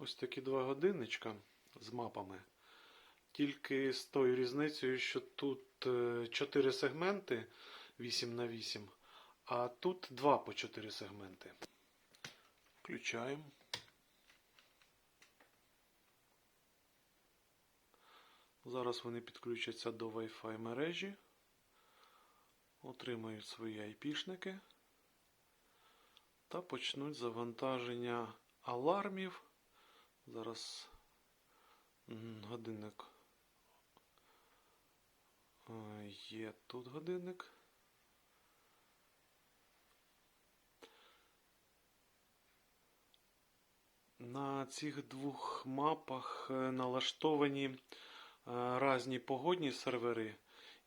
ось такі два годинничка з мапами. Тільки з тою різницею, що тут 4 сегменти 8 на 8, а тут 2 по 4 сегменти. Включаємо. Зараз вони підключаться до Wi-Fi мережі, отримають свої айпішники та почнуть завантаження алармів. Зараз годинник. Е, Є тут годинник. На цих двох мапах е, налаштовані е, різні погодні сервери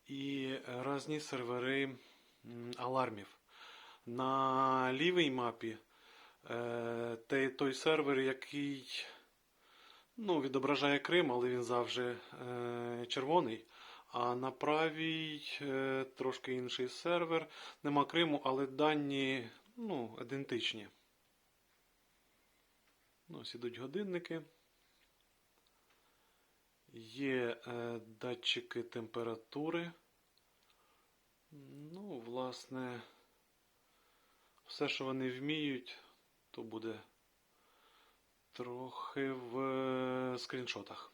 і різні сервери алармів. На лівій мапі той сервер, який ну, відображає Крим, але він завжди е, червоний. А на правій е, трошки інший сервер. Нема Криму, але дані ну, ідентичні. Ну, ось ідуть годинники. Є е, датчики температури. Ну, власне, все, що вони вміють, то буде трохи в скріншотах.